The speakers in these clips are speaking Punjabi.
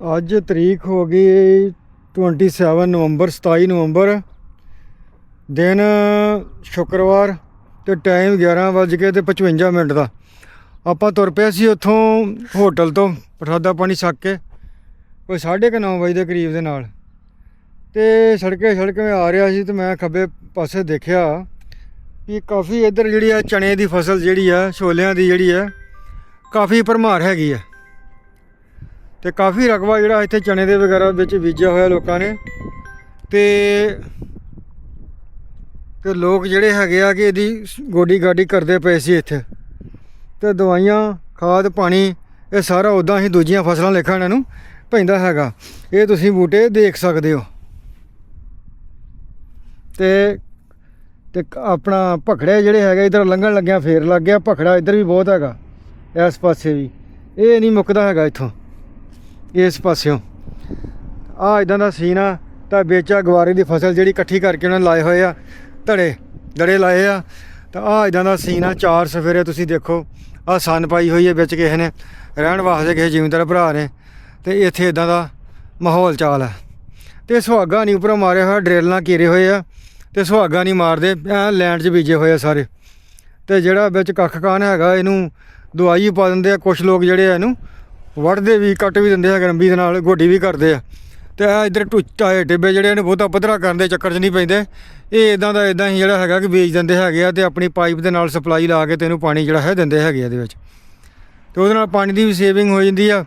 ਅੱਜ ਤਰੀਕ ਹੋ ਗਈ 27 ਨਵੰਬਰ 27 ਨਵੰਬਰ। ਦਿਨ ਸ਼ੁੱਕਰਵਾਰ ਤੇ ਟਾਈਮ 11 ਵੱਜ ਕੇ ਤੇ 55 ਮਿੰਟ ਦਾ। ਆਪਾਂ ਤੁਰ ਪਏ ਸੀ ਉੱਥੋਂ ਹੋਟਲ ਤੋਂ, ਪ੍ਰਸਾਦਾ ਪਾਣੀ ਛੱਕ ਕੇ, ਕੋਈ 9:30 ਵਜੇ ਦੇ ਕਰੀਬ ਦੇ ਨਾਲ। ਤੇ ਸੜਕੇ ਸੜਕ ਮੈਂ ਆ ਰਿਹਾ ਸੀ ਤੇ ਮੈਂ ਖੱਬੇ ਪਾਸੇ ਦੇਖਿਆ ਕਿ ਕਾਫੀ ਇੱਧਰ ਜਿਹੜੀ ਆ ਚਣੇ ਦੀ ਫਸਲ ਜਿਹੜੀ ਆ, ਛੋਲਿਆਂ ਦੀ ਜਿਹੜੀ ਆ, ਕਾਫੀ ਭਰਮਾਰ ਹੈਗੀ ਆ। ਤੇ ਕਾਫੀ ਰਕਬਾ ਜਿਹੜਾ ਇੱਥੇ ਚਣੇ ਦੇ ਵਗੈਰਾ ਵਿੱਚ ਬੀਜਿਆ ਹੋਇਆ ਲੋਕਾਂ ਨੇ। ਤੇ ਤੇ ਲੋਕ ਜਿਹੜੇ ਹੈਗੇ ਆ ਕਿ ਇਹਦੀ ਗੋਡੀ ਗਾਡੀ ਕਰਦੇ ਪਏ ਸੀ ਇੱਥੇ। ਤੇ ਦਵਾਈਆਂ, ਖਾਦ, ਪਾਣੀ, ਇਹ ਸਾਰਾ ਉਦਾਂ ਹੀ ਦੂਜੀਆਂ ਫਸਲਾਂ ਲੇਖਾ ਇਹਨਾਂ ਨੂੰ ਪੈਂਦਾ ਹੈਗਾ। ਇਹ ਤੁਸੀਂ ਬੂਟੇ ਦੇਖ ਸਕਦੇ ਹੋ। ਤੇ ਤੇ ਕ- ਆਪਣਾ ਭਖੜੇ ਜਿਹੜੇ ਹੈਗੇ ਇਧਰ ਲੰਘਣ ਲੱਗਿਆ ਫੇਰ ਲੱਗ ਗਿਆ। ਭਖੜਾ ਇੱਧਰ ਵੀ ਬਹੁਤ ਹੈਗਾ, ਇਸ ਪਾਸੇ ਵੀ। ਇਹ ਨਹੀਂ ਮੁੱਕਦਾ ਹੈਗਾ ਇੱਥੋਂ। ਇਸ ਪਾਸਿਓਂ। ਆ ਇਦਾਂ ਦਾ ਸੀਨ ਆ, ਤਾਂ ਵੇਚਾ ਗਵਾਰੇ ਦੀ ਫਸਲ ਜਿਹੜੀ ਇਕੱਠੀ ਕਰਕੇ ਉਹਨਾਂ ਨੇ ਲਾਏ ਹੋਏ ਆ, ਧੜੇ ਧੜੇ ਲਾਏ ਆ। ਤਾਂ ਆ ਇਦਾਂ ਦਾ ਸੀਨ ਆ, ਚਾਰ ਸਫੇਰੇ ਤੁਸੀਂ ਦੇਖੋ ਆ ਸੰਨ ਪਾਈ ਹੋਈ ਹੈ ਵਿੱਚ ਕਿਸੇ ਨੇ, ਰਹਿਣ ਵਾਸਤੇ ਕਿਸੇ ਜ਼ਿਮੀਂਦਾਰ ਭਰਾ ਨੇ, ਤੇ ਇੱਥੇ ਇਦਾਂ ਦਾ ਮਾਹੌਲ ਚਾਲ ਹੈ ਤੇ ਸੁਹਾਗਾ ਨਹੀਂ ਉੱਪਰੋਂ ਮਾਰਿਆ ਹੋਇਆ, ਡਰਿਲ ਨਾਲ ਘੇਰੇ ਹੋਏ ਆ, ਤੇ ਸੁਹਾਗਾ ਨਹੀਂ ਮਾਰਦੇ, ਐ ਲੈਂਡ 'ਚ ਬੀਜੇ ਹੋਏ ਆ ਸਾਰੇ। ਤੇ ਜਿਹੜਾ ਵਿੱਚ ਕੱਖ ਕਾਨ ਹੈਗਾ, ਇਹਨੂੰ ਦਵਾਈ ਪਾ ਦਿੰਦੇ ਆ ਕੁਝ ਲੋਕ ਜਿਹੜੇ ਆ ਇਹਨੂੰ ਵੱਢਦੇ ਵੀ, ਕੱਟ ਵੀ ਦਿੰਦੇ ਆ, ਗਰੰਬੀ ਦੇ ਨਾਲ, ਗੋਡੀ ਵੀ ਕਰਦੇ ਆ। ਤੇ ਆ ਇਧਰ ਟੁੱਟਾਏ ਟਿੱਬੇ ਜਿਹੜੇ ਨੇ, ਬਹੁਤਾ ਪੱਧਰਾ ਕਰਨ ਦੇ ਚੱਕਰ 'ਚ ਨਹੀਂ ਪੈਂਦੇ। ਇਹ ਇਦਾਂ ਦਾ ਇਦਾਂ ਹੀ ਜਿਹੜਾ ਹੈਗਾ ਕਿ ਵੇਚ ਦਿੰਦੇ ਹੈਗੇ ਆ ਤੇ ਆਪਣੀ ਪਾਈਪ ਦੇ ਨਾਲ ਸਪਲਾਈ ਲਾ ਕੇ ਤੈਨੂੰ ਪਾਣੀ ਜਿਹੜਾ ਹੈ ਦਿੰਦੇ ਹੈਗੇ ਆ ਇਹਦੇ ਵਿੱਚ। ਤੇ ਉਹਦੇ ਨਾਲ ਪਾਣੀ ਦੀ ਵੀ ਸੇਵਿੰਗ ਹੋ ਜਾਂਦੀ ਆ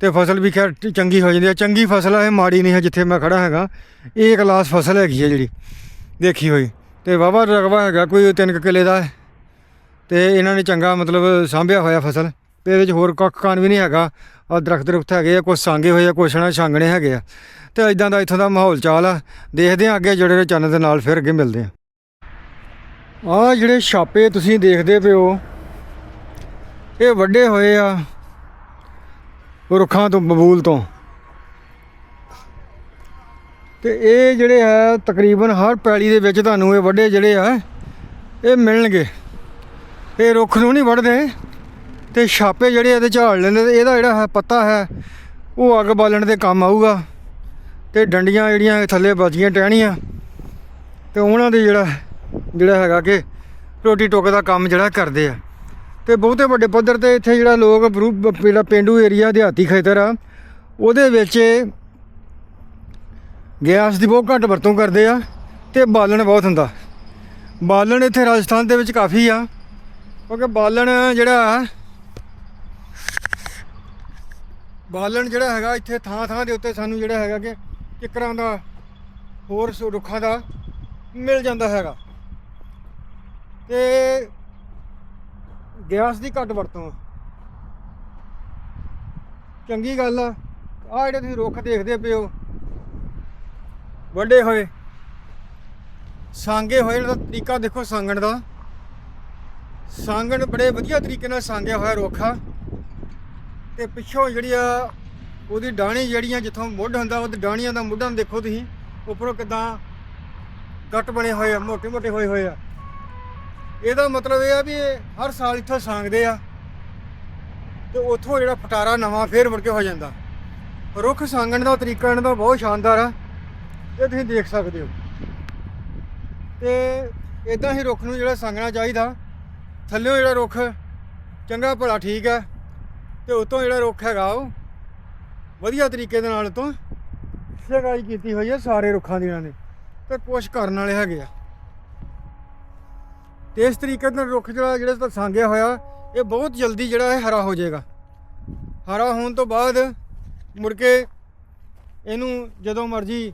ਤੇ ਫਸਲ ਵੀ ਖੈਰ ਚੰਗੀ ਹੋ ਜਾਂਦੀ ਆ। ਚੰਗੀ ਫਸਲ ਆ, ਇਹ ਮਾੜੀ ਨਹੀਂ ਹੈ ਜਿੱਥੇ ਮੈਂ ਖੜਾ ਹੈਗਾ। ਇਹ ਕਲਾਸ ਫਸਲ ਹੈਗੀ ਆ ਜਿਹੜੀ, ਦੇਖੀ ਹੋਈ। ਤੇ ਵਾਵਾ ਰਗਵਾ ਹੈਗਾ, ਕੋਈ 3 ਕਿੱਲੇ ਦਾ ਹੈ। ਤੇ ਇਹਨਾਂ ਨੇ ਚੰਗਾ ਮਤਲਬ ਸਾਂਭਿਆ ਹੋਇਆ ਫਸਲ। ਤੇ ਇਹਦੇ ਵਿੱਚ ਹੋਰ ਕੱਖ ਕਾਨ ਵੀ ਨਹੀਂ ਹੈਗਾ। ਆ ਦਰਖਤ ਦਰਖਤ ਹੈਗੇ ਆ ਕੁਝ ਸਾਂਗੇ ਹੋਏ ਆ, ਕੁਛ ਨਾ ਛਾਂਗਣੇ ਹੈਗੇ ਆ। ਤੇ ਇਦਾਂ ਦਾ ਇੱਥੋਂ ਦਾ ਮਾਹੌਲ ਚਾਲ ਆ। ਦੇਖਦੇ ਆ ਅੱਗੇ ਜਿਹੜੇ ਚੰਨ ਦੇ ਨਾਲ ਫਿਰ ਅੱਗੇ ਮਿਲਦੇ ਆ। ਆ ਜਿਹੜੇ ਛਾਪੇ ਤੁਸੀਂ ਦੇਖਦੇ ਪਿਓ ਇਹ ਵੱਡੇ ਹੋਏ ਆ ਰੁੱਖਾਂ ਤੋਂ, ਬਬੂਲ ਤੋਂ। ਤੇ ਇਹ ਜਿਹੜੇ ਆ, ਤਕਰੀਬਨ ਹਰ ਪੈਲੀ ਦੇ ਵਿੱਚ ਤੁਹਾਨੂੰ ਇਹ ਵੱਡੇ ਜਿਹੜੇ ਆ, ਇਹ ਮਿਲਣਗੇ। ਇਹ ਰੁੱਖ ਨੂੰ ਨਹੀਂ ਵੱਢਦੇ। ਤੇ ਛਾਪੇ ਜਿਹੜੇ ਇਹਦੇ ਝਾੜ ਲੈਂਦੇ ਤੇ ਇਹਦਾ ਜਿਹੜਾ ਹੈ ਪੱਤਾ ਹੈ, ਉਹ ਅੱਗ ਬਾਲਣ ਦੇ ਕੰਮ ਆਊਗਾ। ਤੇ ਡੰਡੀਆਂ ਜਿਹੜੀਆਂ ਥੱਲੇ ਬਚੀਆਂ ਟਹਿਣੀਆਂ ਤੇ ਉਹਨਾਂ ਦੇ ਜਿਹੜਾ ਜਿਹੜਾ ਹੈਗਾ ਕਿ ਰੋਟੀ ਟੁੱਕ ਦਾ ਕੰਮ ਜਿਹੜਾ ਕਰਦੇ ਆ। ਤੇ ਬਹੁਤੇ ਵੱਡੇ ਪੱਧਰ ਤੇ ਇੱਥੇ ਜਿਹੜਾ ਲੋਕ ਬਰੂ- ਜਿਹੜਾ ਪਿੰਡੂ ਏਰੀਆ ਦਿਹਾਤੀ ਖੇਤਰ ਆ, ਉਹਦੇ ਵਿੱਚ ਗੈਸ ਦੀ ਬਹੁਤ ਘੱਟ ਵਰਤੋਂ ਕਰਦੇ ਆ ਤੇ ਬਾਲਣ ਬਹੁਤ ਹੁੰਦਾ। ਬਾਲਣ ਇੱਥੇ ਰਾਜਸਥਾਨ ਦੇ ਵਿੱਚ ਕਾਫੀ ਆ, ਕਿਉਂਕਿ ਬਾਲਣ ਜਿਹੜਾ ਬਾਲਣ ਜਿਹੜਾ ਹੈਗਾ ਇੱਥੇ ਥਾਂ ਥਾਂ ਦੇ ਉੱਤੇ ਸਾਨੂੰ ਜਿਹੜਾ ਹੈਗਾ ਕਿ ਕਿਕਰਾਂ ਦਾ, ਹੋਰ ਸ- ਰੁੱਖਾਂ ਦਾ ਮਿਲ ਜਾਂਦਾ ਹੈਗਾ। ਤੇ ਗੈਸ ਦੀ ਘੱਟ ਵਰਤੋਂ। ਆ। ਚੰਗੀ ਗੱਲ ਆ ਆ ਜਿਹੜੇ ਤੁਸੀਂ ਰੁੱਖ ਦੇਖਦੇ ਪਿਓ ਵੱਡੇ ਹੋਏ, ਸਾਂਗੇ ਹੋਏ ਦਾ ਤਰੀਕਾ ਦੇਖੋ ਸਾਂਗਣ ਦਾ। ਸਾਂਗਣ ਬੜੇ ਵਧੀਆ ਤਰੀਕੇ ਨਾਲ ਸਾਂਗਿਆ ਹੋਇਆ ਰੁੱਖ ਆ। ਤੇ ਪਿੱਛੋਂ ਜਿਹੜੀ ਆ ਉਹਦੀ ਡਾਣੀ ਜਿਹੜੀਆਂ ਜਿੱਥੋਂ ਮੁੱਢ ਹੁੰਦਾ ਉਹ ਡਾਣੀਆਂ ਦਾ ਮੁੱਢਾਂ ਨੂੰ ਦੇਖੋ ਤੁਸੀਂ, ਉੱਪਰੋਂ ਕਿਦਾਂ ਕੱਟ ਬਣੇ ਹੋਏ ਆ ਮੋਟੇ-ਮੋਟੇ ਹੋਏ ਹੋਏ ਆ। ਇਹਦਾ ਮਤਲਬ ਇਹ ਆ ਵੀ ਹਰ ਸਾਲ ਇੱਥੋਂ ਸਾਂਗਦੇ ਆ ਤੇ ਉੱਥੋਂ ਜਿਹੜਾ ਫਟਾਰਾ ਨਵਾਂ ਫੇਰ ਮੁੜ ਕੇ ਹੋ ਜਾਂਦਾ। ਰੁੱਖ ਸਾਂਗਣ ਦਾ ਤਰੀਕਾ ਇਹਨਾਂ ਦਾ ਬਹੁਤ ਸ਼ਾਨਦਾਰ ਆ, ਇਹ ਤੁਸੀਂ ਦੇਖ ਸਕਦੇ ਹੋ। ਤੇ ਇਦਾਂ ਹੀ ਰੁੱਖ ਨੂੰ ਜਿਹੜਾ ਸਾਂਗਣਾ ਚਾਹੀਦਾ ਥੱਲੇੋਂ ਜਿਹੜਾ ਰੁੱਖ, ਚੰਗਾ ਭਲਾ ਠੀਕ ਆ। ਤੇ ਉਤੋਂ ਜਿਹੜਾ ਰੁੱਖ ਹੈਗਾ ਉਹ ਵਧੀਆ ਤਰੀਕੇ ਦੇ ਨਾਲ ਤੋਂ ਸਗਾਈ ਕੀਤੀ ਹੋਈ ਹੈ ਸਾਰੇ ਰੁੱਖਾਂ ਦੀ ਇਹਨਾਂ ਨੇ ਤੇ ਕੁਛ ਕਰਨ ਵਾਲੇ ਹੈਗੇ ਆ। ਤੇ ਇਸ ਤਰੀਕੇ ਨਾਲ ਰੁੱਖ ਜਿਹੜਾ ਜਿਹੜਾ ਤਾਂ ਸੰਗਿਆ ਹੋਇਆ, ਇਹ ਬਹੁਤ ਜਲਦੀ ਜਿਹੜਾ ਹੈ ਹਰਾ ਹੋ ਜਾਏਗਾ। ਹਰਾ ਹੋਣ ਤੋਂ ਬਾਅਦ ਮੁੜ ਕੇ ਇਹਨੂੰ ਜਦੋਂ ਮਰਜ਼ੀ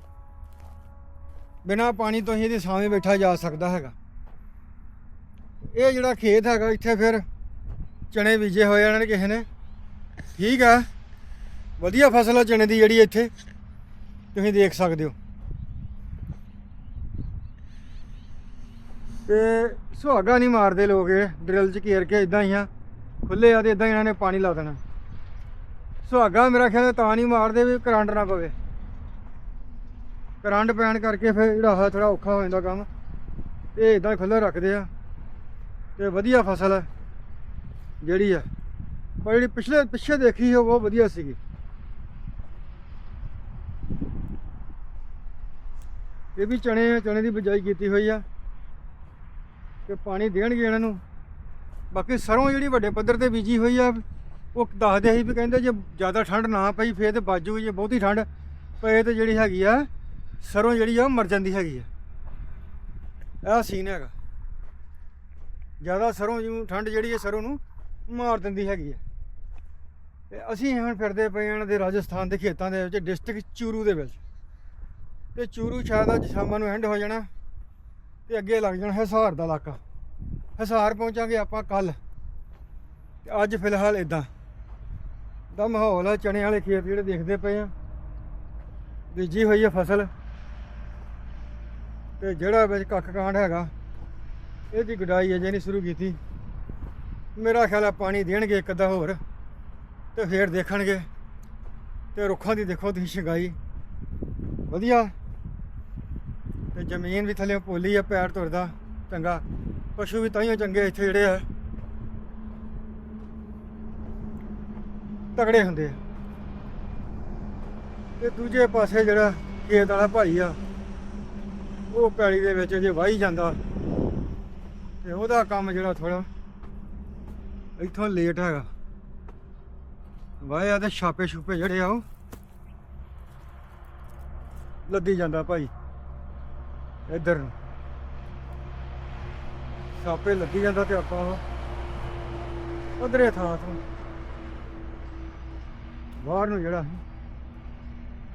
ਬਿਨਾ ਪਾਣੀ ਤੋਂ ਹੀ ਇਹਦੇ ਸਾਹਮਣੇ ਬੈਠਾ ਜਾ ਸਕਦਾ ਹੈਗਾ। ਇਹ ਜਿਹੜਾ ਖੇਤ ਹੈਗਾ, ਇੱਥੇ ਫਿਰ ਚਣੇ ਬੀਜੇ ਹੋਏ ਇਹਨਾਂ ਨੇ ਕਿਸੇ ਨੇ। ਠੀਕ ਆ। ਵਧੀਆ ਫਸਲ ਆ ਚਣੇ ਦੀ ਜਿਹੜੀ ਇੱਥੇ। ਤੁਸੀਂ ਦੇਖ ਸਕਦੇ ਹੋ। ਤੇ ਸੁਹਾਗਾ ਨਹੀਂ ਮਾਰਦੇ ਲੋਕ ਇਹ। ਡਰਿਲ 'ਚ ਘੇਰ ਕੇ ਇਦਾਂ ਹੀ ਆ। ਖੁੱਲੇ ਆ ਤੇ ਇਦਾਂ ਇਹਨਾਂ ਨੇ ਪਾਣੀ ਲਾ ਦੇਣਾ। ਸੁਹਾਗਾ ਮੇਰਾ ਖਿਆਲ ਤਾਂ ਨਹੀਂ ਮਾਰਦੇ ਵੀ ਕਰੰਟ ਨਾ ਪਵੇ। ਕਰੰਟ ਪੈਣ ਕਰਕੇ ਫਿਰ ਜਿਹੜਾ ਹੈ ਥੋੜਾ ਔਖਾ ਹੋ ਜਾਂਦਾ ਕੰਮ। ਇਹ ਇਦਾਂ ਖੁੱਲ੍ਹਾ ਰੱਖਦੇ ਆ। ਤੇ ਵਧੀਆ ਫਸਲ ਜਿਹੜੀ ਆ। ਪਰ ਜਿਹੜੀ ਪਿਛਲੇ ਪਿੱਛੇ ਦੇਖੀ ਉਹ ਬਹੁਤ ਵਧੀਆ ਸੀਗੀ। ਇਹ ਵੀ ਚਣੇ ਚਣੇ ਦੀ ਬਜਾਈ ਕੀਤੀ ਹੋਈ ਆ ਤੇ ਪਾਣੀ ਦੇਣਗੇ ਇਹਨਾਂ ਨੂੰ। ਬਾਕੀ ਸਰੋਂ ਜਿਹੜੀ ਵੱਡੇ ਪੱਧਰ ਤੇ ਬੀਜੀ ਹੋਈ ਆ, ਉਹ ਦੱਸਦੇ ਸੀ ਵੀ ਕਹਿੰਦੇ ਜੇ ਜ਼ਿਆਦਾ ਠੰਡ ਨਾ ਪਈ, ਫੇਰ ਤੇ ਬਾਜੂ ਜੇ ਬਹੁਤੀ ਠੰਡ ਪਏ ਤੇ ਜਿਹੜੀ ਹੈਗੀ ਆ, ਸਰੋਂ ਜਿਹੜੀ ਆ ਮਰ ਜਾਂਦੀ ਹੈਗੀ ਆ। ਇਹ ਸੀਨ ਹੈਗਾ। ਜ਼ਿਆਦਾ ਸਰੋਂ ਜਿਉਂ ਠੰਡ ਜਿਹੜੀ ਹੈ ਸਰੋਂ ਨੂੰ ਮਾਰ ਦਿੰਦੀ ਹੈਗੀ ਆ। ਤੇ ਅਸੀਂ ਹੁਣ ਫਿਰਦੇ ਪਏ ਹਾਂ ਦੇ ਰਾਜਸਥਾਨ ਦੇ ਖੇਤਾਂ ਦੇ ਵਿੱਚ ਡਿਸਟ੍ਰਿਕਟ ਚੂਰੂ ਦੇ ਵਿੱਚ। ਤੇ ਚੂਰੂ ਸ਼ਾਇਦ ਅੱਜ ਸ਼ਾਮਾਂ ਨੂੰ ਐਂਡ ਹੋ ਜਾਣਾ ਤੇ ਅੱਗੇ ਲੱਗ ਜਾਣਾ ਹਿਸਾਰ ਦਾ ਇਲਾਕਾ। ਹਿਸਾਰ ਪਹੁੰਚਾਂਗੇ ਆਪਾਂ ਕੱਲ। ਤੇ ਅੱਜ ਫਿਲਹਾਲ ਇਦਾਂ ਦਾ ਮਾਹੌਲ ਆ, ਚਣੇ ਵਾਲੇ ਖੇਤ ਜਿਹੜੇ ਦੇਖਦੇ ਪਏ ਆ। ਬੀਜੀ ਹੋਈ ਹੈ ਫਸਲ। ਤੇ ਜਿਹੜਾ ਵਿੱਚ ਕੱਖ ਕਾਂਡ ਹੈਗਾ, ਇਹਦੀ ਗੁਡਾਈ ਅਜੇ ਨਹੀਂ ਸ਼ੁਰੂ ਕੀਤੀ। ਮੇਰਾ ਖਿਆਲ ਆ ਪਾਣੀ ਦੇਣਗੇ ਇੱਕ ਅੱਧਾ ਹੋਰ। ਤੇ ਫੇਰ ਦੇਖਣਗੇ। ਤੇ ਰੁੱਖਾਂ ਦੀ ਦੇਖੋ ਤੁਸੀਂ ਸ਼ਿੰਗਾਈ ਵਧੀਆ। ਤੇ ਜ਼ਮੀਨ ਵੀ ਥੱਲੇ ਪੋਲੀ ਆ, ਪੈਰ ਤੁਰਦਾ ਚੰਗਾ। ਪਸ਼ੂ ਵੀ ਤਾਈਓ ਚੰਗੇ ਇੱਥੇ ਜਿਹੜੇ ਆ। ਤਗੜੇ ਹੁੰਦੇ ਆ। ਤੇ ਦੂਜੇ ਪਾਸੇ ਜਿਹੜਾ ਖੇਤ ਵਾਲਾ ਭਾਈ ਆ, ਉਹ ਪੈਲੀ ਦੇ ਵਿੱਚ ਜੇ ਵਾਹੀ ਜਾਂਦਾ, ਤੇ ਉਹਦਾ ਕੰਮ ਜਿਹੜਾ ਥੋੜਾ ਇੱਥੋਂ ਲੇਟ ਹੈਗਾ। ਵਾਹਿਆ ਤੇ ਛਾਪੇ ਛੁਪੇ ਜਿਹੜੇ ਆ ਉਹ। ਲੱਦੀ ਜਾਂਦਾ ਭਾਈ। ਇੱਧਰ ਨੂੰ। ਛਾਪੇ ਲੱਗੀ ਜਾਂਦਾ ਤੇ ਆਪਾਂ ਉਧਰੇ ਥਾਂ ਤੋਂ। ਬਾਹਰ ਨੂੰ ਜਿਹੜਾ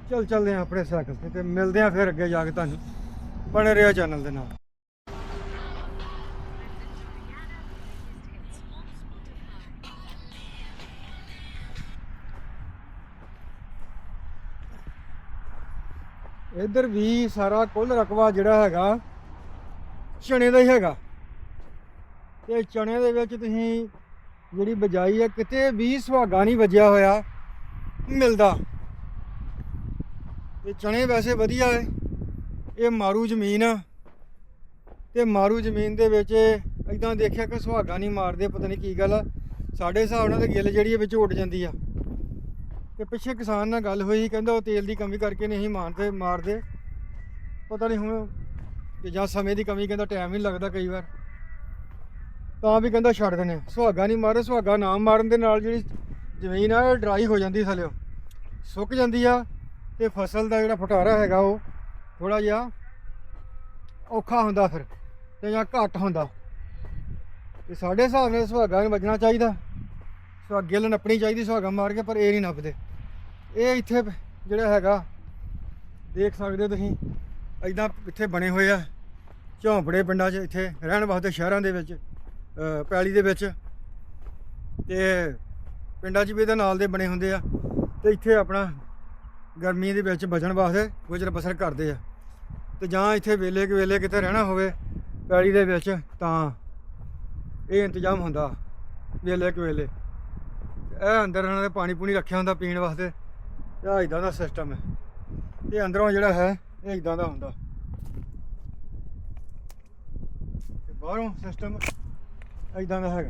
ਚੱਲ ਚੱਲਦੇ ਆ ਆਪਣੇ ਸਾਈਕਲ ਤੇ ਤੇ ਮਿਲਦੇ ਆ ਫਿਰ ਅੱਗੇ ਜਾ ਕੇ ਤੁਹਾਨੂੰ। ਬਣੇ ਰਿਹਾ ਚੈਨਲ ਦੇ ਨਾਲ। ਇੱਧਰ ਵੀ ਸਾਰਾ ਕੁੱਲ ਰਕਬਾ ਜਿਹੜਾ ਹੈਗਾ, ਚਣੇ ਦਾ ਹੀ ਹੈਗਾ। ਤੇ ਚਣੇ ਦੇ ਵਿੱਚ ਤੁਸੀਂ ਜਿਹੜੀ ਬਜਾਈ ਹੈ, ਕਿਤੇ ਵੀ ਸੁਹਾਗਾ ਨਹੀਂ ਵੱਜਿਆ ਹੋਇਆ, ਮਿਲਦਾ। ਤੇ ਚਣੇ ਵੈਸੇ ਵਧੀਆ ਹੈ। ਇਹ ਮਾਰੂ ਜ਼ਮੀਨ ਆ। ਤੇ ਮਾਰੂ ਜ਼ਮੀਨ ਦੇ ਵਿੱਚ ਇਦਾਂ ਦੇਖਿਆ ਕਿ ਸੁਹਾਗਾ ਨਹੀਂ ਮਾਰਦੇ, ਪਤਾ ਨਹੀਂ ਕੀ ਗੱਲ ਆ। ਸਾਡੇ ਹਿਸਾਬ ਨਾਲ ਤਾਂ ਗਿੱਲ ਜਿਹੜੀ ਹੈ ਵਿੱਚ ਉੱਡ ਜਾਂਦੀ ਆ। ਤੇ ਪਿੱਛੇ ਕਿਸਾਨ ਨਾਲ ਗੱਲ ਹੋਈ ਕਹਿੰਦਾ ਉਹ ਤੇਲ ਦੀ ਕਮੀ ਕਰਕੇ ਨਹੀਂ ਮਾਰਦੇ ਮਾਰਦੇ। ਪਤਾ ਨਹੀਂ ਹੁਣ ਕਿ ਜਾਂ ਸਮੇਂ ਦੀ ਕਮੀ, ਕਹਿੰਦਾ ਟਾਈਮ ਨਹੀਂ ਲੱਗਦਾ ਕਈ ਵਾਰ। ਤਾਂ ਵੀ ਕਹਿੰਦਾ ਛੱਡ ਦਿੰਦੇ ਸੁਹਾਗਾ ਨਹੀਂ ਮਾਰੇ, ਸੁਹਾਗਾ ਨਾ ਮਾਰਨ ਦੇ ਨਾਲ ਜਿਹੜੀ ਜ਼ਮੀਨ ਆ, ਇਹ ਡਰਾਈ ਹੋ ਜਾਂਦੀ ਥੱਲੇ। ਸੁੱਕ ਜਾਂਦੀ ਆ ਤੇ ਫਸਲ ਦਾ ਜਿਹੜਾ ਫਟਾਰਾ ਹੈਗਾ ਉਹ ਥੋੜਾ ਜਿਹਾ ਔਖਾ ਹੁੰਦਾ ਫਿਰ ਤੇ ਜਾਂ ਘੱਟ ਹੁੰਦਾ। ਤੇ ਸਾਡੇ ਹਿਸਾਬ ਨਾਲ ਸੁਹਾਗਾ ਨਹੀਂ ਵੱਜਣਾ ਚਾਹੀਦਾ। ਸੁਹਾਗੇ ਨਾਲ ਨੱਪਣੀ ਚਾਹੀਦੀ, ਸੁਹਾਗਾ ਮਾਰ ਕੇ, ਪਰ ਇਹ ਨਹੀਂ ਨੱਪਦੇ। ਇਹ ਇੱਥੇ ਜਿਹੜਾ ਹੈਗਾ, ਦੇਖ ਸਕਦੇ ਹੋ ਤੁਸੀਂ ਐਦਾਂ ਇੱਥੇ ਬਣੇ ਹੋਏ ਆ, ਝੌਂਪੜੇ ਪਿੰਡਾਂ 'ਚ ਇੱਥੇ, ਰਹਿਣ ਵਾਸਤੇ ਸ਼ਹਿਰਾਂ ਦੇ ਵਿੱਚ ਪੈਲੀ ਦੇ ਵਿੱਚ, ਤੇ ਪਿੰਡਾਂ 'ਚ ਵੀ ਇਹਦੇ ਨਾਲ ਦੇ ਬਣੇ ਹੁੰਦੇ ਆ, ਤੇ ਇੱਥੇ ਆਪਣਾ ਗਰਮੀ ਦੇ ਵਿੱਚ ਬਚਣ ਵਾਸਤੇ ਗੁਜ਼ਰ ਬਸਰ ਕਰਦੇ ਆ। ਤੇ ਜਾਂ ਇੱਥੇ ਵੇਲੇ ਕਿ ਵੇਲੇ ਕਿਤੇ ਰਹਿਣਾ ਹੋਵੇ, ਪੈਲੀ ਦੇ ਵਿੱਚ, ਤਾਂ ਇਹ ਇੰਤਜ਼ਾਮ ਹੁੰਦਾ ਵੇਲੇ ਕਿ ਵੇਲੇ ਇਹ ਅੰਦਰ ਇਹਨਾਂ ਨੇ ਪਾਣੀ ਪੂਣੀ ਰੱਖਿਆ ਹੁੰਦਾ ਪੀਣ ਵਾਸਤੇ। ਤੇ ਇਦਾਂ ਦਾ ਸਿਸਟਮ ਹੈ। ਇਹ ਅੰਦਰੋਂ ਜਿਹੜਾ ਹੈ, ਇਹ ਇਦਾਂ ਦਾ ਹੁੰਦਾ। ਤੇ ਬਾਹਰੋਂ ਸਿਸਟਮ ਇਦਾਂ ਦਾ ਹੈਗਾ।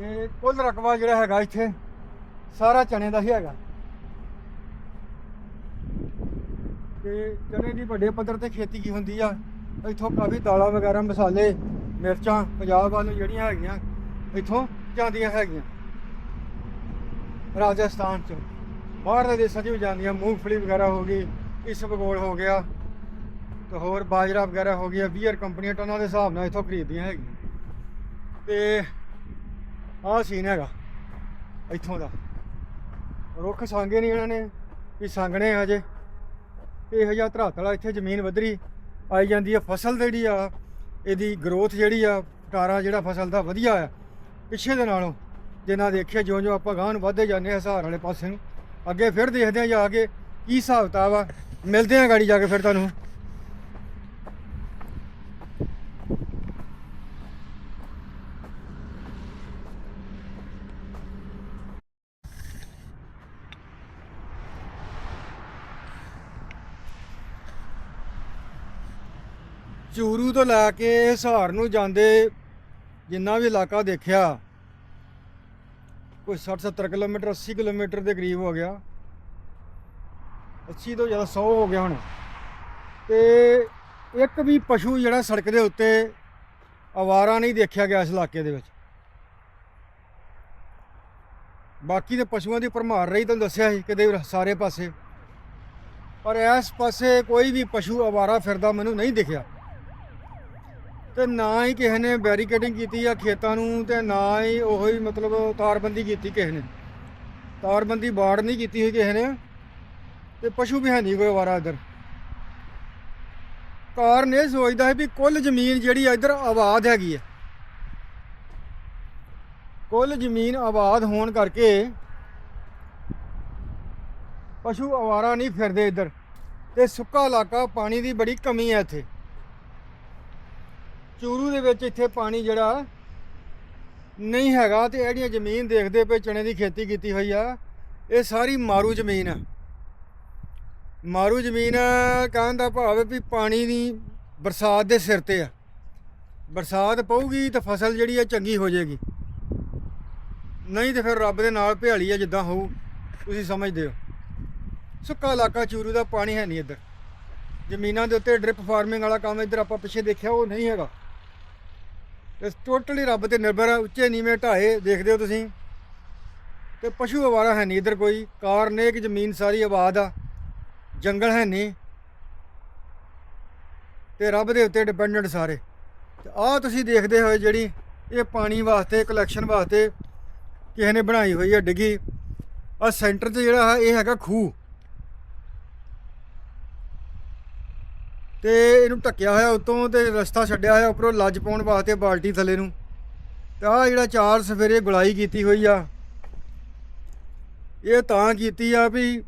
ਇਹ ਕੁੱਲ ਰਕਬਾ ਜਿਹੜਾ ਹੈਗਾ ਇੱਥੇ, ਸਾਰਾ ਚਨੇ ਦਾ ਹੀ ਹੈਗਾ। ਤੇ ਚਣੇ ਦੀ ਵੱਡੇ ਪੱਧਰ ਤੇ ਖੇਤੀ ਕੀ ਹੁੰਦੀ ਆ? ਇੱਥੋਂ ਕਾਫੀ ਦਾਲਾਂ ਵਗੈਰਾ, ਮਸਾਲੇ, ਮਿਰਚਾਂ, ਪੰਜਾਬ ਵੱਲ ਜਿਹੜੀਆਂ ਹੈਗੀਆਂ, ਇੱਥੋਂ ਜਾਂਦੀਆਂ ਹੈਗੀਆਂ। ਰਾਜਸਥਾਨ ਚ। ਬਾਹਰਲੇ ਦੇਸ਼ਾਂ 'ਚ ਵੀ ਜਾਂਦੀਆਂ, ਮੂੰਗਫਲੀ ਵਗੈਰਾ ਹੋ ਗਈ ਇਸਬਗੋਲ ਹੋ ਗਿਆ, ਤੇ ਹੋਰ ਬਾਜਰਾ ਵਗੈਰਾ ਹੋ ਗਿਆ, ਵੀਅਰ ਕੰਪਨੀਆਂ ਟਨਾਂ ਦੇ ਹਿਸਾਬ ਨਾਲ ਇੱਥੋਂ ਖਰੀਦਦੀਆਂ ਹੈਗੀਆਂ। ਤੇ ਆਹ ਸੀਨ ਹੈਗਾ, ਇੱਥੋਂ ਦਾ। ਰੁੱਖ ਸਾਂਗੇ ਨਹੀਂ ਇਹਨਾਂ ਨੇ, ਵੀ ਸੰਗਣੇ ਹਜੇ। ਜੇ ਇਹੋ ਜਿਹਾ ਧਰਾਤਲਾ ਇੱਥੇ ਜ਼ਮੀਨ ਵਧਰੀ, ਆਈ ਜਾਂਦੀ ਆ ਫਸਲ ਜਿਹੜੀ ਆ, ਇਹਦੀ ਗਰੋਥ ਜਿਹੜੀ ਆ ਫਟਾਰਾ ਜਿਹੜਾ ਫਸਲ ਦਾ ਵਧੀਆ ਆ, ਪਿੱਛੇ ਦੇ ਨਾਲੋਂ, ਜਿੰਨਾ ਦੇਖਿਆ ਜਿਉਂ ਜਿਉਂ ਆਪਾਂ ਗਾਂਹ ਨੂੰ ਵਧਦੇ ਜਾਂਦੇ ਆ ਹਿਸਾਰ ਵਾਲੇ ਪਾਸੇ ਨੂੰ। ਅੱਗੇ ਫਿਰ ਦੇਖਦੇ ਆ ਜਾ ਕੇ ਕੀ ਹਿਸਾਬ ਕਿਤਾਬ ਆ। ਮਿਲਦੇ ਆ ਗਾੜੀ ਜਾ ਕੇ ਫਿਰ ਤੁਹਾਨੂੰ। ਚੂਰੂ ਤੋਂ ਲੈ ਕੇ ਸਹਾਰ ਨੂੰ ਜਾਂਦੇ ਜਿੰਨਾ ਵੀ ਇਲਾਕਾ ਦੇਖਿਆ ਕੋਈ 60 70 ਕਿਲੋਮੀਟਰ 80 ਕਿਲੋਮੀਟਰ ਦੇ ਕਰੀਬ ਹੋ ਗਿਆ। 80 ਤੋਂ ਜ਼ਿਆਦਾ 100 ਹੋ ਗਿਆ ਹੁਣ। ਤੇ ਇੱਕ ਵੀ ਪਸ਼ੂ ਜਿਹੜਾ ਸੜਕ ਦੇ ਉੱਤੇ ਆਵਾਰਾ ਨਹੀਂ ਦੇਖਿਆ ਗਿਆ ਇਸ ਇਲਾਕੇ ਦੇ ਵਿੱਚ। ਬਾਕੀ ਦੇ ਪਸ਼ੂਆਂ ਦੀ ਭਰਮਾਰ ਰਹੀ ਤੁਹਾਨੂੰ ਦੱਸਿਆ ਸੀ, ਕਿਤੇ ਸਾਰੇ ਪਾਸੇ। ਪਰ ਇਸ ਪਾਸੇ ਕੋਈ ਵੀ ਪਸ਼ੂ ਆਵਾਰਾ ਫਿਰਦਾ ਮੈਨੂੰ ਨਹੀਂ ਦਿਖਿਆ। ਤੇ ਨਾ ਹੀ ਕਿਸੇ ਨੇ ਬੈਰੀਕੇਡਿੰਗ ਕੀਤੀ ਆ ਖੇਤਾਂ ਨੂੰ ਤੇ ਨਾ ਹੀ ਉਹੀ ਮਤਲਬ ਤਾਰਬੰਦੀ ਕੀਤੀ ਕਿਸੇ ਨੇ। ਤਾਰਬੰਦੀ ਬਾੜ ਨਹੀਂ ਕੀਤੀ ਹੋਈ ਕਿਸੇ ਨੇ ਤੇ ਪਸ਼ੂ ਵੀ ਹੈ ਨਹੀਂ ਕੋਈ ਆਵਾਰਾ ਇੱਧਰ। ਕਾਰਨ ਇਹ ਸੋਚਦਾ ਹੈ ਵੀ ਕੁੱਲ ਜ਼ਮੀਨ ਜਿਹੜੀ ਆ ਇੱਧਰ ਆਬਾਦ ਹੈਗੀ ਹੈ ਕੁੱਲ ਜ਼ਮੀਨ ਆਬਾਦ ਹੋਣ ਕਰਕੇ ਪਸ਼ੂ ਆਵਾਰਾ ਨਹੀਂ ਫਿਰਦੇ ਇੱਧਰ ਤੇ ਸੁੱਕਾ ਇਲਾਕਾ ਪਾਣੀ ਦੀ ਬੜੀ ਕਮੀ ਹੈ ਇੱਥੇ। ਚੂਰੂ ਦੇ ਵਿੱਚ ਇੱਥੇ ਪਾਣੀ ਜਿਹੜਾ ਨਹੀਂ ਹੈਗਾ ਤੇ ਇਹ ਜਿਹੜੀਆਂ ਜ਼ਮੀਨ ਦੇਖਦੇ ਪਏ ਚਣੇ ਦੀ ਖੇਤੀ ਕੀਤੀ ਹੋਈ ਆ। ਇਹ ਸਾਰੀ ਮਾਰੂ ਜ਼ਮੀਨ ਆ। ਮਾਰੂ ਜ਼ਮੀਨ ਕਹਿਣ ਦਾ ਭਾਵ ਹੈ ਵੀ ਪਾਣੀ ਦੀ ਬਰਸਾਤ ਦੇ ਸਿਰ ਤੇ ਆ। ਬਰਸਾਤ ਪਊਗੀ ਤਾਂ ਫਸਲ ਜਿਹੜੀ ਆ ਚੰਗੀ ਹੋ ਜਾਏਗੀ। ਨਹੀਂ ਤੇ ਫਿਰ ਰੱਬ ਦੇ ਨਾਲ ਭਿਆਲੀ ਆ ਜਿੱਦਾਂ ਹੋਊ, ਤੁਸੀਂ ਸਮਝਦੇ ਹੋ। ਸੁੱਕਾ ਇਲਾਕਾ ਚੂਰੂ ਦਾ ਪਾਣੀ ਹੈ ਨਹੀਂ ਇੱਧਰ। ਜ਼ਮੀਨਾਂ ਦੇ ਉੱਤੇ ਡ੍ਰਿਪ ਫਾਰਮਿੰਗ ਵਾਲਾ ਕੰਮ ਇੱਧਰ ਆਪਾਂ ਪਿੱਛੇ ਦੇਖਿਆ, ਉਹ ਨਹੀਂ ਹੈਗਾ। ਤੇ ਟੋਟਲੀ ਰੱਬ ਤੇ ਨਿਰਭਰ ਆ, ਉੱਚੇ ਨੀਵੇਂ ਢਾਏ ਦੇਖਦੇ ਹੋ ਤੁਸੀਂ। ਤੇ ਪਸ਼ੂ ਆਵਾਰਾ ਹੈ ਨਹੀਂ ਇੱਧਰ ਕੋਈ ਕਾਰਨ ਇਹ ਕਿ ਜ਼ਮੀਨ ਸਾਰੀ ਆਬਾਦ ਆ, ਜੰਗਲ ਹੈ ਨਹੀਂ। ਤੇ ਰੱਬ ਦੇ ਉੱਤੇ ਡਿਪੈਂਡੈਂਟ ਸਾਰੇ। ਤੇ ਆਹ ਤੁਸੀਂ ਦੇਖਦੇ ਹੋਏ ਜਿਹੜੀ ਇਹ ਪਾਣੀ ਵਾਸਤੇ ਕਲੈਕਸ਼ਨ ਵਾਸਤੇ ਕਿਸੇ ਨੇ ਬਣਾਈ ਹੋਈ ਹੈ ਡਿੱਗੀ ਆ ਸੈਂਟਰ 'ਚ ਜਿਹੜਾ ਹੈ ਇਹ ਹੈਗਾ ਖੂਹ। ਤੇ ਇਹਨੂੰ ਢੱਕਿਆ ਹੋਇਆ ਉਤੋਂ ਤੇ ਰਸਤਾ ਛੱਡਿਆ ਹੋਇਆ ਉੱਪਰੋਂ ਲੱਜ ਪਾਉਣ ਵਾਸਤੇ ਬਾਲਟੀ ਥੱਲੇ ਨੂੰ। ਤੇ ਆ ਜਿਹੜਾ ਚਾਰ ਸਫੇਰੇ ਗੁਲਾਈ ਕੀਤੀ ਹੋਈ ਆ, ਇਹ ਤਾਂ ਕੀਤੀ ਆ ਵੀ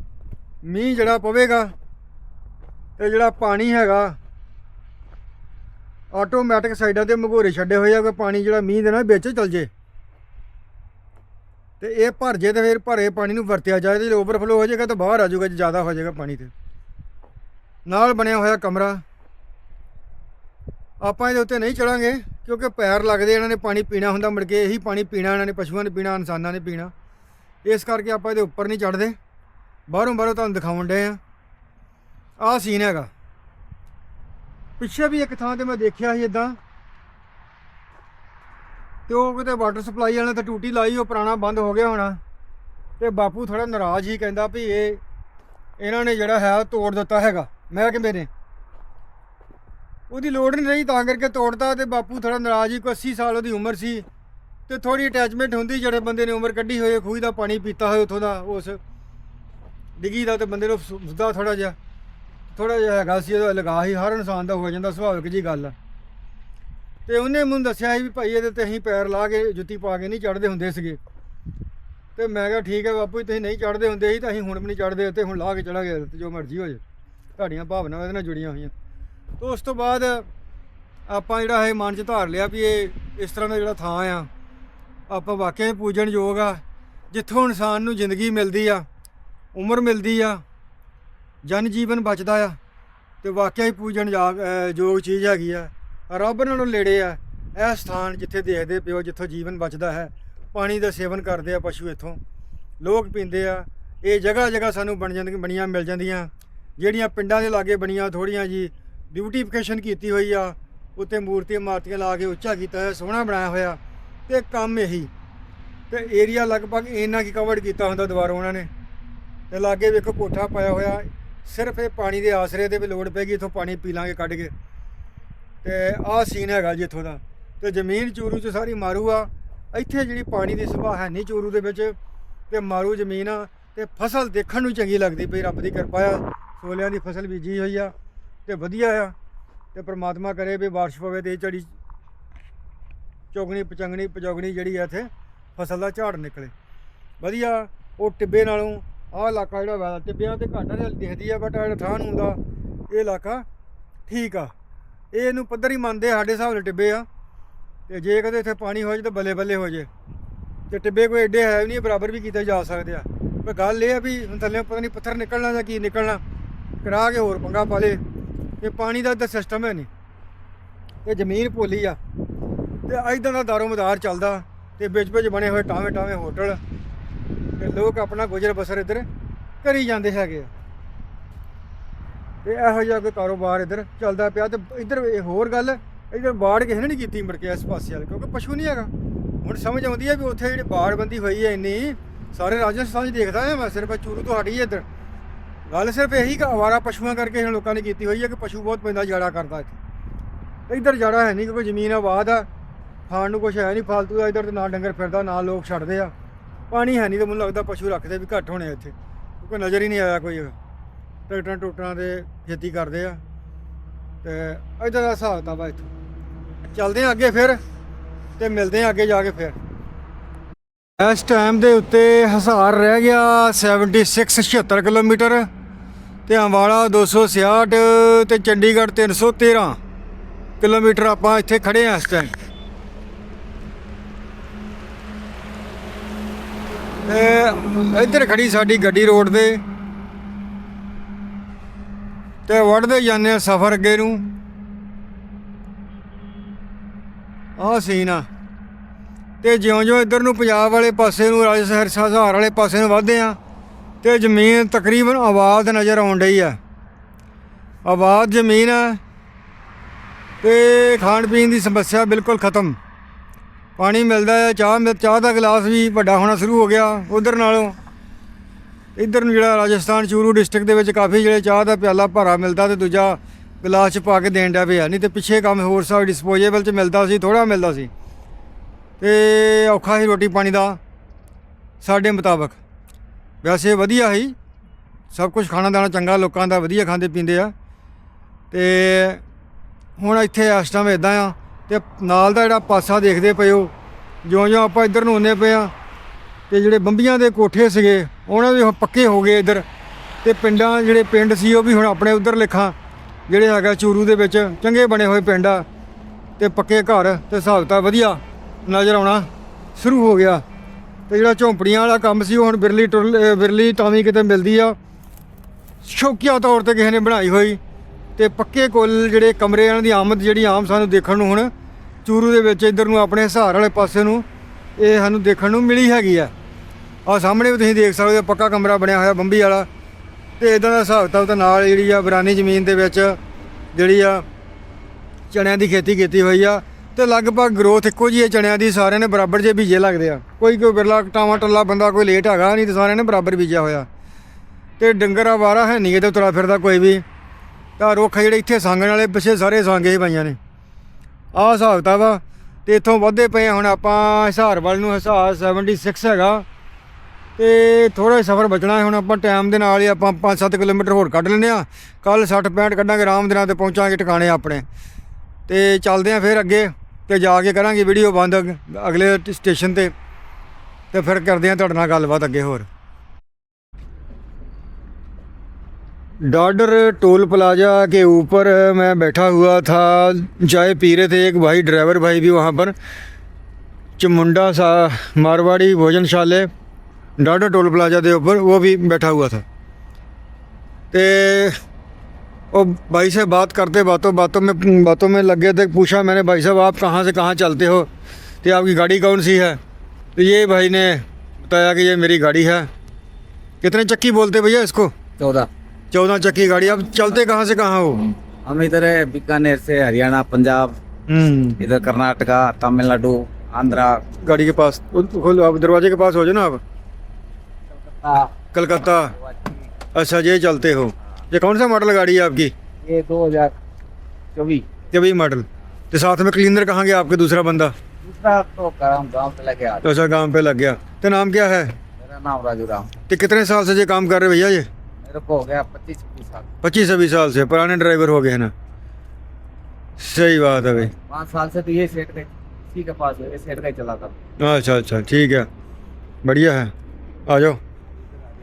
ਮੀਂਹ ਜਿਹੜਾ ਪਵੇਗਾ ਤੇ ਜਿਹੜਾ ਪਾਣੀ ਹੈਗਾ ਆਟੋਮੈਟਿਕ ਸਾਈਡਾਂ ਤੇ ਮਗੋਰੇ ਛੱਡੇ ਹੋਏ ਆ ਕਿ ਪਾਣੀ ਜਿਹੜਾ ਮੀਂਹ ਦੇ ਨਾਲ ਵਿੱਚ ਚਲ ਜੇ। ਤੇ ਇਹ ਭਰ ਜੇ ਤੇ ਫਿਰ ਭਰੇ ਪਾਣੀ ਨੂੰ ਵਰਤਿਆ ਜਾਏ ਤੇ ਓਵਰਫਲੋ ਹੋ ਜਾਏਗਾ ਤਾਂ ਬਾਹਰ ਆ ਜਾਊਗਾ, ਜੇ ਜ਼ਿਆਦਾ ਹੋ ਜਾਏਗਾ ਪਾਣੀ ਤੇ। ਨਾਲ ਬਣਿਆ ਹੋਇਆ ਕਮਰਾ। ਆਪਾਂ ਇਹਦੇ ਉੱਤੇ ਨਹੀਂ ਚੜਾਂਗੇ, ਕਿਉਂਕਿ ਪੈਰ ਲੱਗਦੇ ਇਹਨਾਂ ਨੇ ਪਾਣੀ ਪੀਣਾ ਹੁੰਦਾ ਮੁੜ ਕੇ, ਇਹੀ ਪਾਣੀ ਪੀਣਾ, ਇਹਨਾਂ ਨੇ ਪਸ਼ੂਆਂ ਨੇ ਪੀਣਾ, ਇਨਸਾਨਾਂ ਨੇ ਪੀਣਾ। ਇਸ ਕਰਕੇ ਆਪਾਂ ਇਹਦੇ ਉੱਪਰ ਨਹੀਂ ਚੜਦੇ ਬਾਹਰੋਂ ਬਾਹਰੋਂ ਤੁਹਾਨੂੰ ਦਿਖਾਉਣ ਡਏ ਆ। ਆਹ ਸੀਨ ਹੈਗਾ। ਪਿੱਛੇ ਵੀ ਇੱਕ ਥਾਂ ਤੇ ਮੈਂ ਦੇਖਿਆ ਸੀ ਇਦਾਂ ਤੇ ਉਹ ਕਿਤੇ ਵਾਟਰ ਸਪਲਾਈ ਵਾਲਿਆਂ 'ਤੇ ਟੂਟੀ ਲਾਈ, ਉਹ ਪੁਰਾਣਾ ਬੰਦ ਹੋ ਗਿਆ ਹੋਣਾ। ਤੇ ਬਾਪੂ ਥੋੜਾ ਨਾਰਾਜ਼ ਹੀ ਕਹਿੰਦਾ ਵੀ ਇਹ, ਇਹਨਾਂ ਨੇ ਜਿਹੜਾ ਹੈ ਤੋੜ ਦਿੱਤਾ ਹੈਗਾ। ਮਹਿਕਮੇ ਨੇ? ਉਹਦੀ ਲੋੜ ਨਹੀਂ ਰਹੀ ਤਾਂ ਕਰਕੇ ਤੋੜਤਾ ਤੇ ਬਾਪੂ ਥੋੜਾ ਨਾਰਾਜ਼ ਹੀ, ਕੋਈ 80 ਸਾਲ ਉਹਦੀ ਉਮਰ ਸੀ ਤੇ ਥੋੜੀ ਅਟੈਚਮੈਂਟ ਹੁੰਦੀ ਜਿਹੜੇ ਬੰਦੇ ਨੇ ਉਮਰ ਕੱਢੀ ਹੋਈ, ਖੂਹ ਦਾ ਪਾਣੀ ਪੀਤਾ ਹੋਏ ਉਥੋਂ ਦਾ, ਉਸ ਡਿੱਗੀ ਦਾ ਤੇ ਬੰਦੇ ਨੂੰ ਸੁਝਦਾ ਥੋੜਾ ਜਿਹਾ ਥੋੜਾ ਜਿਹਾ ਹੈਗਾ ਸੀ, ਉਹਦਾ ਲਗਾ ਹੀ ਹਰ ਇਨਸਾਨ ਦਾ ਹੋ ਜਾਂਦਾ, ਸੁਭਾਵਿਕ ਜੀ ਗੱਲ ਆ। ਤੇ ਉਹਨੇ ਮੈਨੂੰ ਦੱਸਿਆ ਸੀ ਵੀ ਭਾਈ ਇਹਦੇ ਤੇ ਅਸੀਂ ਪੈਰ ਲਾ ਕੇ ਜੁੱਤੀ ਪਾ ਕੇ ਨਹੀਂ ਚੜਦੇ ਹੁੰਦੇ ਸੀਗੇ। ਤੇ ਮੈਂ ਕਿਹਾ ਠੀਕ ਹੈ ਬਾਪੂ ਜੀ, ਤੁਸੀਂ ਨਹੀਂ ਚੜਦੇ ਹੁੰਦੇ ਸੀ ਤਾਂ ਅਸੀਂ ਹੁਣ ਵੀ ਨਹੀਂ ਚੜਦੇ ਤੇ ਹੁਣ ਲਾ ਕੇ ਚੜਾਂਗੇ ਤੇ ਜੋ ਮਰਜ਼ੀ ਹੋ ਜਾਏ। ਤੁਹਾਡੀਆਂ ਭਾਵਨਾਵਾਂ ਇਹਦੇ ਨਾਲ ਜੁੜੀਆਂ ਹੋਈਆਂ। ਤੇ ਉਸ ਤੋਂ ਬਾਅਦ ਆਪਾਂ ਜਿਹੜਾ ਇਹ ਮਨ 'ਚ ਧਾਰ ਲਿਆ ਵੀ ਇਹ ਇਸ ਤਰ੍ਹਾਂ ਦਾ ਜਿਹੜਾ ਥਾਂ ਆ, ਆਪਾਂ ਵਾਕਿਆ ਹੀ ਪੂਜਣ ਯੋਗ ਆ। ਜਿੱਥੋਂ ਇਨਸਾਨ ਨੂੰ ਜ਼ਿੰਦਗੀ ਮਿਲਦੀ ਆ, ਉਮਰ ਮਿਲਦੀ ਆ, ਜਨ ਜੀਵਨ ਬਚਦਾ ਆ ਤੇ ਵਾਕਿਆ ਹੀ ਪੂਜਣ ਜਾ- ਯੋਗ ਚੀਜ਼ ਹੈਗੀ ਆ। ਰੱਬ ਨਾਲੋਂ ਨੇੜੇ ਆ, ਇਹ ਸਥਾਨ ਜਿੱਥੇ ਦੇਖਦੇ ਪਿਓ ਜਿੱਥੋਂ ਜੀਵਨ ਬਚਦਾ ਹੈ, ਪਾਣੀ ਦਾ ਸੇਵਨ ਕਰਦੇ ਆ ਪਸ਼ੂ ਇੱਥੋਂ। ਲੋਕ ਪੀਂਦੇ ਆ, ਇਹ ਜਗ੍ਹਾ ਜਗ੍ਹਾ ਸਾਨੂੰ ਬਣ ਜਾਂਦੀਆਂ ਬਣੀਆਂ ਮਿਲ ਜਾਂਦੀਆਂ। ਜਿਹੜੀਆਂ ਪਿੰਡਾਂ ਦੇ ਲਾਗੇ ਬਣੀਆਂ ਥੋੜੀਆਂ ਜੀ ਬਿਊਟੀਫਿਕੇਸ਼ਨ ਕੀਤੀ ਹੋਈ ਆ ਉੱਤੇ ਮੂਰਤੀਆਂ ਮਾਰਤੀਆਂ ਲਾ ਕੇ ਉੱਚਾ ਕੀਤਾ ਹੋਇਆ, ਸੋਹਣਾ ਬਣਾਇਆ ਹੋਇਆ, ਤੇ ਕੰਮ ਇਹੀ। ਤੇ ਏਰੀਆ ਲਗਭਗ ਇੰਨਾ ਕੀ ਕਵਰ ਕੀਤਾ ਹੁੰਦਾ ਦੁਬਾਰਾ ਉਹਨਾਂ ਨੇ। ਤੇ ਲਾਗੇ ਵੇਖੋ ਕੋਠਾ ਪਾਇਆ ਹੋਇਆ, ਸਿਰਫ ਇਹ ਪਾਣੀ ਦੇ ਆਸਰੇ ਤੇ ਵੀ ਲੋੜ ਪੈਗੀ, ਇਥੋਂ ਪਾਣੀ ਪੀ ਲਾਂਗੇ ਕੱਢ ਕੇ। ਤੇ ਆਹ ਸੀਨ ਹੈਗਾ ਜੀ ਇੱਥੋਂ ਦਾ। ਤੇ ਜ਼ਮੀਨ ਚੂਰੂ ਚ ਸਾਰੀ ਮਾਰੂ ਆ, ਇੱਥੇ ਜਿਹੜੀ ਪਾਣੀ ਦੀ ਸੁਭਾ ਹੈ ਨਹੀਂ ਚੂਰੂ ਦੇ ਵਿੱਚ, ਤੇ ਮਾਰੂ ਜ਼ਮੀਨ ਆ, ਤੇ ਫਸਲ ਦੇਖਣ ਨੂੰ ਚੰਗੀ ਲੱਗਦੀ ਪਈ, ਰੱਬ ਦੀ ਕਿਰਪਾ ਆ। ਛੋਲਿਆਂ ਦੀ ਫਸਲ ਬੀਜੀ ਹੋਈ ਆ ਤੇ ਵਧੀਆ ਆ ਤੇ ਪ੍ਰਮਾਤਮਾ ਕਰੇ ਵੀ ਬਾਰਿਸ਼ ਪਵੇ ਤੇ ਇਹ ਝੜੀ ਚੌਗਣੀ, ਪਚੰਗਣੀ, ਪਜੋਗਣੀ ਜਿਹੜੀ ਆ ਇੱਥੇ ਫਸਲ ਦਾ ਝਾੜ ਨਿਕਲੇ। ਵਧੀਆ, ਉਹ ਟਿੱਬੇ ਨਾਲੋਂ ਆਹ ਇਲਾਕਾ ਜਿਹੜਾ ਵਾ, ਟਿੱਬਿਆਂ ਤੇ ਘਾਟਾ ਜਿਹਾ ਦਿਖਦੀ ਆ ਬਟ ਜਿਹੜਾ ਥਾਂ ਨੂੰ ਹੁੰਦਾ, ਇਹ ਇਲਾਕਾ ਠੀਕ ਆ। ਇਹ ਇਹਨੂੰ ਪੱਧਰ ਹੀ ਮੰਨਦੇ ਸਾਡੇ ਹਿਸਾਬ ਨਾਲ ਟਿੱਬੇ ਆ। ਤੇ ਜੇ ਕਦੇ ਇੱਥੇ ਪਾਣੀ ਹੋ ਜਾਏ ਤਾਂ ਬੱਲੇ ਬੱਲੇ ਹੋ ਜਾਏ। ਤੇ ਟਿੱਬੇ ਕੋਈ ਐਡੇ ਹੈ ਵੀ ਨਹੀਂ, ਬਰਾਬਰ ਵੀ ਕੀਤੇ ਜਾ ਸਕਦੇ ਆ। ਪਰ ਗੱਲ ਇਹ ਆ ਵੀ ਹੁਣ ਥੱਲੇ ਪਤਾ ਨਹੀਂ ਪੱਥਰ ਨਿਕਲਣਾ ਜਾਂ ਕੀ ਨਿਕਲਣਾ। ਕਰਾ ਕੇ ਹੋਰ ਪੰਗਾ ਪਾ ਲੇ ਤੇ ਪਾਣੀ ਦਾ ਤਾਂ ਸਿਸਟਮ ਹੈ ਨਹੀਂ। ਇਹ ਜ਼ਮੀਨ ਭੋਲੀ ਆ। ਤੇ ਐਦਾਂ ਦਾ ਦਾਰੋ ਮਦਾਰ ਚੱਲਦਾ। ਤੇ ਵਿੱਚ ਵਿੱਚ ਬਣੇ ਹੋਏ ਟਾਵੇਂ ਟਾਵੇਂ ਹੋਟਲ। ਤੇ ਲੋਕ ਆਪਣਾ ਗੁਜ਼ਰ ਬਸਰ ਇੱਧਰ ਕਰੀ ਜਾਂਦੇ ਹੈਗੇ ਆ। ਤੇ ਇਹੋ ਜਿਹਾ ਕੋਈ ਕਾਰੋਬਾਰ ਇੱਧਰ ਚੱਲਦਾ ਪਿਆ। ਤੇ ਇੱਧਰ ਇਹ ਹੋਰ ਗੱਲ, ਇੱਧਰ ਬਾੜ ਕਿਸੇ ਨੇ ਨਹੀਂ ਕੀਤੀ ਮੁੜ ਕੇ ਇਸ ਪਾਸੇ ਵਾਲ। ਕਿਉਂਕਿ ਪਸ਼ੂ ਨਹੀਂ ਹੈਗਾ। ਹੁਣ ਸਮਝ ਆਉਂਦੀ ਹੈ ਵੀ ਉੱਥੇ ਜਿਹੜੀ ਬਾੜ ਬੰਦੀ ਹੋਈ ਹੈ ਇੰਨੀ, ਸਾਰੇ ਰਾਜਸਥਾਨ 'ਚ ਦੇਖਦਾ ਹਾਂ ਮੈਂ, ਸਿਰਫ ਚੂਰੂ ਤੁਹਾਡੀ ਹਟੀ ਹੈ ਇੱਧਰ। ਗੱਲ ਸਿਰਫ ਇਹੀ ਕਿ ਆਵਾਰਾ ਪਸ਼ੂਆਂ ਕਰਕੇ ਇਹਨਾਂ ਲੋਕਾਂ ਨੇ ਕੀਤੀ ਹੋਈ ਹੈ ਕਿ ਪਸ਼ੂ ਬਹੁਤ ਪੈਂਦਾ ਜਾੜਾ ਕਰਦਾ ਇੱਥੇ। ਇੱਧਰ ਜਾੜਾ ਹੈ ਨਹੀਂ ਕਿਉਂਕਿ ਜ਼ਮੀਨ ਆਬਾਦ ਆ, ਖਾਣ ਨੂੰ ਕੁਝ ਹੈ ਨਹੀਂ, ਫਾਲਤੂ ਦਾ ਇੱਧਰ ਤੇ ਨਾ ਡੰਗਰ ਫਿਰਦਾ, ਨਾ ਲੋਕ ਛੱਡਦੇ ਆ। ਪਾਣੀ ਹੈ ਨਹੀਂ ਤੇ ਮੈਨੂੰ ਲੱਗਦਾ ਪਸ਼ੂ ਰੱਖਦੇ ਵੀ ਘੱਟ ਹੋਣੇ ਇੱਥੇ। ਕਿਉਂਕਿ ਨਜ਼ਰ ਹੀ ਨਹੀਂ ਆਇਆ ਕੋਈ। ਟਰੈਕਟਰਾਂ ਟੁੱਟਰਾਂ ਦੇ ਖੇਤੀ ਕਰਦੇ ਆ। ਤੇ ਇੱਧਰ ਦਾ ਹਿਸਾਬ ਤਾਂ ਵਾ ਇੱਥੇ। ਚੱਲਦੇ ਆ ਅੱਗੇ ਫਿਰ ਤੇ ਮਿਲਦੇ ਆ ਅੱਗੇ ਜਾ ਕੇ ਫਿਰ। ਇਸ ਟਾਈਮ ਦੇ ਉੱਤੇ ਹਸਾਰ ਰਹਿ ਗਿਆ 76 76 ਕਿਲੋਮੀਟਰ। ਤੇ ਅੰਬਾਲਾ 266 ਤੇ ਚੰਡੀਗੜ੍ਹ 313 ਕਿਲੋਮੀਟਰ ਆਪਾਂ ਇੱਥੇ ਖੜੇ ਆ ਇਸ ਟਾਈਮ ਤੇ ਇੱਧਰ ਖੜੀ ਸਾਡੀ ਗੱਡੀ ਰੋਡ ਤੇ। ਤੇ ਵੜਦੇ ਜਾਂਦੇ ਆ ਸਫ਼ਰ ਅੱਗੇ ਨੂੰ। ਆਹ ਸੀਨ ਆ। ਤੇ ਜਿਉਂ-ਜਿਉਂ ਇੱਧਰ ਨੂੰ ਪੰਜਾਬ ਵਾਲੇ ਪਾਸੇ ਨੂੰ, ਰਾਜਸਥਾਨ ਸਹਾਰ ਵਾਲੇ ਪਾਸੇ ਨੂੰ ਵਧਦੇ ਆ। ਤੇ ਜ਼ਮੀਨ ਤਕਰੀਬਨ ਆਬਾਦ ਨਜ਼ਰ ਆਉਣ ਡਈ ਆ। ਆਬਾਦ ਜ਼ਮੀਨ ਹੈ ਤੇ ਖਾਣ ਪੀਣ ਦੀ ਸਮੱਸਿਆ ਬਿਲਕੁਲ ਖਤਮ। ਪਾਣੀ ਮਿਲਦਾ ਹੈ ਚਾਹ ਮਿਲ, ਚਾਹ ਦਾ ਗਲਾਸ ਵੀ ਵੱਡਾ ਹੋਣਾ ਸ਼ੁਰੂ ਹੋ ਗਿਆ। ਉਧਰ ਨਾਲੋਂ ਇੱਧਰ ਨੂੰ ਜਿਹੜਾ ਰਾਜਸਥਾਨ ਚੂਰੂ ਡਿਸਟ੍ਰਿਕਟ ਦੇ ਵਿੱਚ ਕਾਫੀ ਜਿਹੜੇ ਚਾਹ ਦਾ ਪਿਆਲਾ ਭਰਾ ਮਿਲਦਾ ਤੇ ਦੂਜਾ ਗਲਾਸ ਚ ਪਾ ਕੇ ਦੇਣ ਡਿਆ ਪਿਆ। ਨਹੀਂ ਤੇ ਪਿੱਛੇ ਕੰਮ ਹੋਰ ਸਾ ਡਿਸਪੋਜ਼ੇਬਲ ਚ ਮਿਲਦਾ ਸੀ ਥੋੜਾ ਮਿਲਦਾ ਸੀ। ਤੇ ਔਖਾ ਹੀ ਰੋਟੀ ਪਾਣੀ ਦਾ, ਸਾਡੇ ਮੁਤਾਬਕ। ਵੈਸੇ ਵਧੀਆ ਹੀ ਸਭ ਕੁਝ ਖਾਣਾ ਦਾਣਾ ਚੰਗਾ, ਲੋਕਾਂ ਦਾ ਵਧੀਆ ਖਾਂਦੇ ਪੀਂਦੇ ਆ। ਤੇ ਹੁਣ ਇੱਥੇ ਇਸ ਟਾਈਮ ਇਦਾਂ ਆ ਤੇ ਨਾਲ ਦਾ ਜਿਹੜਾ ਪਾਸਾ ਦੇਖਦੇ ਪਏ ਹੋ, ਜਿਉਂ-ਜਿਉਂ ਆਪਾਂ ਇੱਧਰ ਨੂੰ ਆਉਂਦੇ ਪਏ ਆ ਤੇ ਜਿਹੜੇ ਬੰਬੀਆਂ ਦੇ ਕੋਠੇ ਸੀਗੇ, ਉਹਨਾਂ ਦੇ ਪੱਕੇ ਹੋ ਗਏ ਇੱਧਰ। ਤੇ ਪਿੰਡਾਂ ਜਿਹੜੇ ਪਿੰਡ ਸੀ ਉਹ ਵੀ ਹੁਣ ਆਪਣੇ ਉੱਧਰ ਲਿਖਾਂ, ਜਿਹੜੇ ਹੈਗਾ ਚੂਰੂ ਦੇ ਵਿੱਚ, ਚੰਗੇ ਬਣੇ ਹੋਏ ਪਿੰਡ ਆ। ਤੇ ਪੱਕੇ ਘਰ ਤੇ ਹਿਸਾਬ ਤਾਂ ਵਧੀਆ ਨਜ਼ਰ ਆਉਣਾ ਸ਼ੁਰੂ ਹੋ ਗਿਆ। ਤੇ ਜਿਹੜਾ ਝੌਂਪੜੀਆਂ ਵਾਲਾ ਕੰਮ ਸੀ, ਉਹ ਹੁਣ ਬਿਰਲੀ ਟੁਰਲ ਅਹ ਬਿਰਲੀ ਟਾਵੀ ਕਿਤੇ ਮਿਲਦੀ ਆ। ਸ਼ੌਕੀਆ ਤੌਰ ਤੇ ਕਿਸੇ ਨੇ ਬਣਾਈ ਹੋਈ। ਤੇ ਪੱਕੇ ਕੁੱਲ ਜਿਹੜੇ ਕਮਰੇ ਇਹਨਾਂ ਦੀ ਆਮਦ ਜਿਹੜੀ ਆਮ ਸਾਨੂੰ ਦੇਖਣ ਨੂੰ ਹੁਣ, ਚੂਰੂ ਦੇ ਵਿੱਚ ਇੱਧਰ ਨੂੰ ਆਪਣੇ ਹਿਸਾਰ ਵਾਲੇ ਪਾਸੇ ਨੂੰ, ਇਹ ਸਾਨੂੰ ਦੇਖਣ ਨੂੰ ਮਿਲੀ ਹੈਗੀ ਆ। ਆ ਸਾਹਮਣੇ ਵੀ ਤੁਸੀਂ ਦੇਖ ਸਕਦੇ ਹੋ, ਪੱਕਾ ਕਮਰਾ ਬਣਿਆ ਹੋਇਆ ਬੰਬੀ ਵਾਲਾ। ਤੇ ਇਦਾਂ ਦਾ ਹਿਸਾਬ ਕਿਤਾਬ ਤਾਂ ਨਾਲ ਜਿਹੜੀ ਆ, ਬਰਾਨੀ ਜ਼ਮੀਨ ਦੇ ਵਿੱਚ ਜਿਹੜੀ ਆ, ਚਣਿਆਂ ਦੀ ਖੇਤੀ ਕੀਤੀ ਹੋਈ ਆ। ਤੇ ਲਗਭਗ ਗਰੋਥ ਇੱਕੋ ਜਿਹੀ ਹੈ, ਚਣਿਆਂ ਦੀ, ਸਾਰਿਆਂ ਨੇ ਬਰਾਬਰ ਜੇ ਬੀਜੇ ਲੱਗਦੇ ਆ। ਕੋਈ ਕੋਈ ਬਿਰਲਾ ਟਾਵਾਂ ਟੱਲਾ, ਬੰਦਾ ਕੋਈ ਲੇਟ ਹੈਗਾ ਨਹੀਂ ਤੇ ਸਾਰਿਆਂ ਨੇ ਬਰਾਬਰ ਬੀਜਿਆ ਹੋਇਆ। ਤੇ ਡੰਗਰ ਆਵਾਰਾ ਹੈ ਨਹੀਂ ਕਿਤੇ ਤੁਰਾ ਫਿਰਦਾ ਕੋਈ ਵੀ। ਤਾਂ ਰੁੱਖ ਜਿਹੜੇ ਇੱਥੇ ਸੰਗਣ ਵਾਲੇ, ਪਿੱਛੇ ਸਾਰੇ ਸੰਗੇ ਹੀ ਪਈਆਂ ਨੇ। ਆਹ ਹਿਸਾਬ ਕਿਤਾਬ ਵਾ, ਤੇ ਇੱਥੋਂ ਵੱਧਦੇ ਪਏ ਹੁਣ ਆਪਾਂ ਹਿਸਾਰ ਵੱਲ ਨੂੰ ਹਿਸਾਰ 76 ਹੈਗਾ। ਤੇ ਥੋੜਾ ਜਿਹਾ ਸਫ਼ਰ ਬਚਣਾ ਹੈ, ਹੁਣ ਆਪਾਂ ਟਾਈਮ ਦੇ ਨਾਲ ਹੀ ਆਪਾਂ 5-7 ਕਿਲੋਮੀਟਰ ਹੋਰ ਕੱਢ ਲੈਂਦੇ ਆ। ਕੱਲ 60 65 ਕੱਢਾਂਗੇ, ਆਰਾਮ ਦੇ ਨਾਲ ਤੇ ਪਹੁੰਚਾਂਗੇ ਟਿਕਾਣੇ ਆਪਣੇ। ਤੇ ਚੱਲਦੇ ਆ ਫਿਰ ਅੱਗੇ। ਤੇ ਜਾ ਕੇ ਕਰਾਂਗੇ ਵੀਡੀਓ ਬੰਦ ਅਗ- ਅਗਲੇ ਸਟੇਸ਼ਨ ਤੇ ਤੇ ਫਿਰ ਕਰਦੇ ਆ ਤੁਹਾਡੇ ਨਾਲ ਗੱਲਬਾਤ ਅੱਗੇ ਹੋਰ डॉडर टोल प्लाजा के ऊपर मैं बैठा हुआ था चाय पी रहे थे एक भाई ड्राइवर भाई भी वहाँ पर चमुंडा सा मारवाड़ी भोजनशाले डॉडर टोल प्लाजा के ऊपर वो भी बैठा हुआ था ते वो भाई से बात करते बातों बातों में बातों में लग गए थे पूछा मैंने भाई साहब आप कहाँ से कहाँ चलते हो? तो आपकी गाड़ी कौन सी है? तो ये भाई ने बताया कि ये मेरी गाड़ी है। कितने चक्की बोलते भैया इसको? चौदह। चौदह चक्की गाड़ी। अब चलते कहाँ से कहाँ हो? हम इधर है बीकानेर से हरियाणा पंजाब हम्म। इधर कर्नाटका तमिलनाडु आंध्रा। गाड़ी के पास खोलो आप दरवाजे के पास हो जाओ ना आप। कलकत्ता। अच्छा ये चलते हो। ये कौन सा मॉडल गाड़ी है आपकी? ये दो हज़ार चौबीस। भी मॉडल तो साथ में क्लीनर कहाँ गया आपके दूसरा बंदा? दूसरा तो काम गाँव पे लगे आज। तो काम पे लग गया। तो नाम क्या है? मेरा नाम राजू राम। तो कितने साल से ये काम कर रहे भैया ये? मेरे को हो गया पच्चीस छब्बीस साल। पच्चीस छब्बीस साल से। पुराने ड्राइवर हो गए हैं ना। सही बात है भाई। पाँच साल से तो ये सेट का इसी के पास ये सेट का ही चला था। अच्छा अच्छा ठीक है। बढ़िया है। आ जाओ।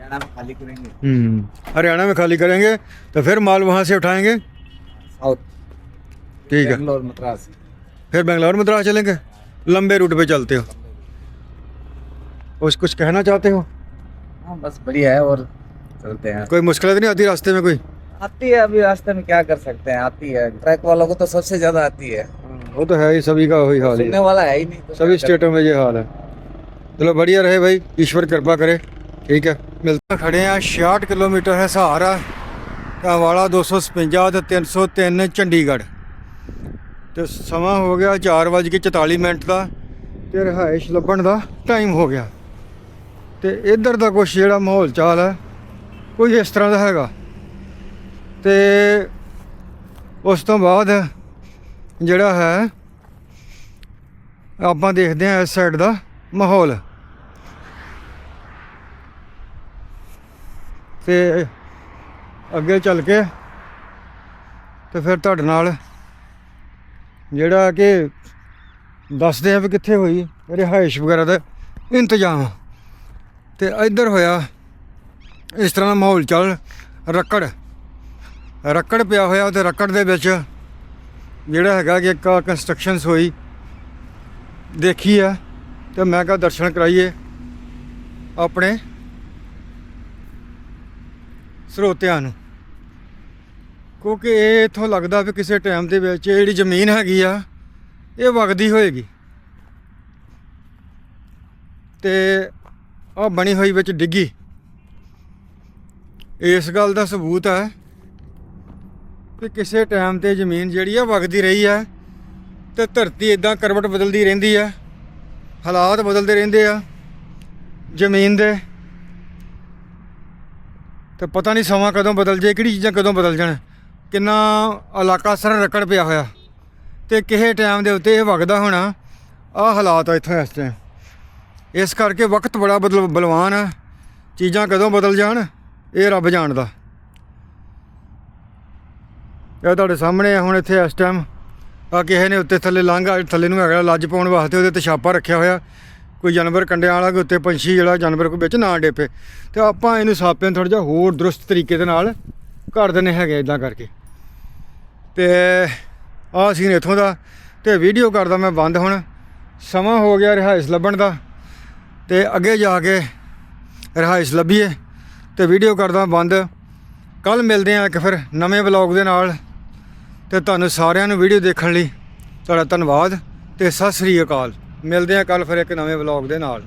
हरियाणा में खाली करेंगे। हम्म। हरियाणा में खाली करेंगे तो फिर माल वहाँ से उठाएँगे? साउथ। ठीक है। बेंगलोर मद्रास। फिर बेंगलोर मद्रास चलेंगे? लंबे रूट पे चलते हो। कुछ कुछ कहना चाहते हो? हाँ बस बढ़िया है और चलते हैं। कोई मुश्किल नहीं आती रास्ते में कोई? आती है अभी रास्ते में क्या कर सकते हैं आती है। ट्रैक वालों को तो सबसे ज़्यादा आती है। वो तो है ही सभी का वही हाल सुनने है। वाला है ही नहीं तो सभी स्टेटों में ये हाल है। चलो बढ़िया रहे भाई ईश्वर कृपा करे ठीक है। ਮਿਲਤਾ ਖੜੇ ਆ 66 ਕਿਲੋਮੀਟਰ ਹੈ ਸਹਾਰਾ ਕਾਵਾਲਾ 255 ਤੇ 303 ਚੰਡੀਗੜ੍ਹ। ਤੇ ਸਮਾਂ ਹੋ ਗਿਆ 4:44 ਮਿੰਟ ਦਾ ਤੇ ਰਹਾਇਸ਼ ਲੱਭਣ ਦਾ ਟਾਈਮ ਹੋ ਗਿਆ। ਤੇ ਇੱਧਰ ਦਾ ਕੁਛ ਜਿਹੜਾ ਮਾਹੌਲ ਚਾਲ ਹੈ, ਕੋਈ ਇਸ ਤਰ੍ਹਾਂ ਦਾ ਹੈਗਾ। ਤੇ ਉਸ ਤੋਂ ਬਾਅਦ ਜਿਹੜਾ ਹੈ, ਆਪਾਂ ਦੇਖਦੇ ਹਾਂ ਇਸ ਸਾਈਡ ਦਾ ਮਾਹੌਲ। ਤੇ ਅੱਗੇ ਚੱਲ ਕੇ ਤੇ ਫਿਰ ਤੁਹਾਡੇ ਨਾਲ ਜਿਹੜਾ ਕਿ ਦੱਸਦੇ ਆ ਵੀ ਕਿੱਥੇ ਹੋਈ, ਰਿਹਾਇਸ਼ ਵਗੈਰਾ ਦਾ ਇੰਤਜ਼ਾਮ। ਤੇ ਇੱਧਰ ਹੋਇਆ, ਇਸ ਤਰ੍ਹਾਂ ਦਾ ਮਾਹੌਲ ਚੱਲ, ਰੱਕੜ। ਰੱਕੜ ਪਿਆ ਹੋਇਆ ਤੇ ਰੱਕੜ ਦੇ ਵਿੱਚ ਜਿਹੜਾ ਹੈਗਾ ਕਿ ਇੱਕ ਕੰਸਟਰਕਸ਼ਨਸ ਹੋਈ, ਦੇਖੀ ਆ ਤੇ ਮੈਂ ਕਿਹਾ ਦਰਸ਼ਨ ਕਰਾਈਏ ਆਪਣੇ ਸਰੋਤਿਆਂ ਨੂੰ। ਕਿਉਂਕਿ ਇਹ ਇਥੋਂ ਲੱਗਦਾ ਵੀ ਕਿਸੇ ਟਾਈਮ ਦੇ ਵਿੱਚ ਇਹ ਜਿਹੜੀ ਜ਼ਮੀਨ ਹੈਗੀ ਆ, ਇਹ ਵਗਦੀ ਹੋਏਗੀ। ਤੇ ਆ ਬਣੀ ਹੋਈ ਵਿੱਚ ਡਿੱਗੀ। ਇਸ ਗੱਲ ਦਾ ਸਬੂਤ ਹੈ ਕਿ ਕਿਸੇ ਟਾਈਮ ਤੇ ਜ਼ਮੀਨ ਜਿਹੜੀ ਆ ਵਗਦੀ ਰਹੀ ਆ ਤੇ ਧਰਤੀ ਇਦਾਂ ਕਰਵਟ ਬਦਲਦੀ ਰਹਿੰਦੀ ਆ, ਹਾਲਾਤ ਬਦਲਦੇ ਰਹਿੰਦੇ ਆ ਜ਼ਮੀਨ ਦੇ। ਤੇ ਪਤਾ ਨਹੀਂ ਸਮਾਂ ਕਦੋਂ ਬਦਲ ਜੇ, ਕਿਹੜੀ ਚੀਜ਼ਾਂ ਕਦੋਂ ਬਦਲ ਜਾਣ। ਕਿੰਨਾ ਇਲਾਕਾ ਸਾਰਾ ਰਕੜ ਪਿਆ ਹੋਇਆ। ਤੇ ਕਿਸੇ ਟਾਈਮ ਦੇ ਉੱਤੇ ਇਹ ਵਗਦਾ ਹੋਣਾ ਆ ਹਾਲਾਤ ਆ ਇੱਥੇ ਇਸ ਟਾਈਮ ਇਸ ਕਰਕੇ ਵਕਤ ਬੜਾ ਬਦਲ, ਬਲਵਾਨ ਆ। ਚੀਜ਼ਾਂ ਕਦੋਂ ਬਦਲ ਜਾਣ, ਇਹ ਰੱਬ ਜਾਣਦਾ। ਇਹ ਤੁਹਾਡੇ ਸਾਹਮਣੇ ਆ, ਹੁਣ ਇੱਥੇ ਇਸ ਟਾਈਮ ਆ ਕਿਸੇ ਨੇ ਉੱਤੇ ਥੱਲੇ ਲੰਘ ਆ ਥੱਲੇ ਨੂੰ ਹੈਗਾ, ਲੱਜ ਪਾਉਣ ਵਾਸਤੇ ਉਹਦੇ ਤੇ ਛਾਪਾ ਰੱਖਿਆ ਹੋਇਆ। ਕੋਈ ਜਾਨਵਰ ਕੰਡਿਆਂ ਵਾਲਾ, ਕੋਈ ਉੱਤੇ ਪੰਛੀ ਜਿਹੜਾ ਜਾਨਵਰ ਕੋਈ ਵਿੱਚ ਨਾ ਡੇਪੇ ਤੇ ਆਪਾਂ ਇਹਨੂੰ ਸਾਪਿਆਂ ਥੋੜਾ ਜਿਹਾ ਹੋਰ ਦਰੁਸਤ ਤਰੀਕੇ ਦੇ ਨਾਲ ਕਰ ਦਿੰਦੇ ਹੈਗੇ ਇਦਾਂ ਕਰਕੇ। ਤੇ ਆ ਸੀਨ ਇੱਥੋਂ ਦਾ, ਤੇ ਵੀਡੀਓ ਕਰਦਾ ਮੈਂ ਬੰਦ ਹੁਣ। ਸਮਾਂ ਹੋ ਗਿਆ ਰਿਹਾਇਸ਼ ਲੱਭਣ ਦਾ, ਤੇ ਅੱਗੇ ਜਾ ਕੇ ਰਿਹਾਇਸ਼ ਲੱਭੀਏ। ਤੇ ਵੀਡੀਓ ਕਰਦਾ ਬੰਦ। ਕੱਲ ਮਿਲਦੇ ਆ ਇੱਕ ਫਿਰ ਨਵੇਂ ਵਲੌਗ ਦੇ ਨਾਲ। ਤੇ ਤੁਹਾਨੂੰ ਸਾਰਿਆਂ ਨੂੰ ਵੀਡੀਓ ਦੇਖਣ ਲਈ ਤੁਹਾਡਾ ਧੰਨਵਾਦ ਤੇ ਸਤਿ ਸ੍ਰੀ ਅਕਾਲ। ਮਿਲਦੇ ਆ ਕੱਲ ਫਿਰ ਇੱਕ ਨਵੇਂ ਵਲੌਗ ਦੇ ਨਾਲ।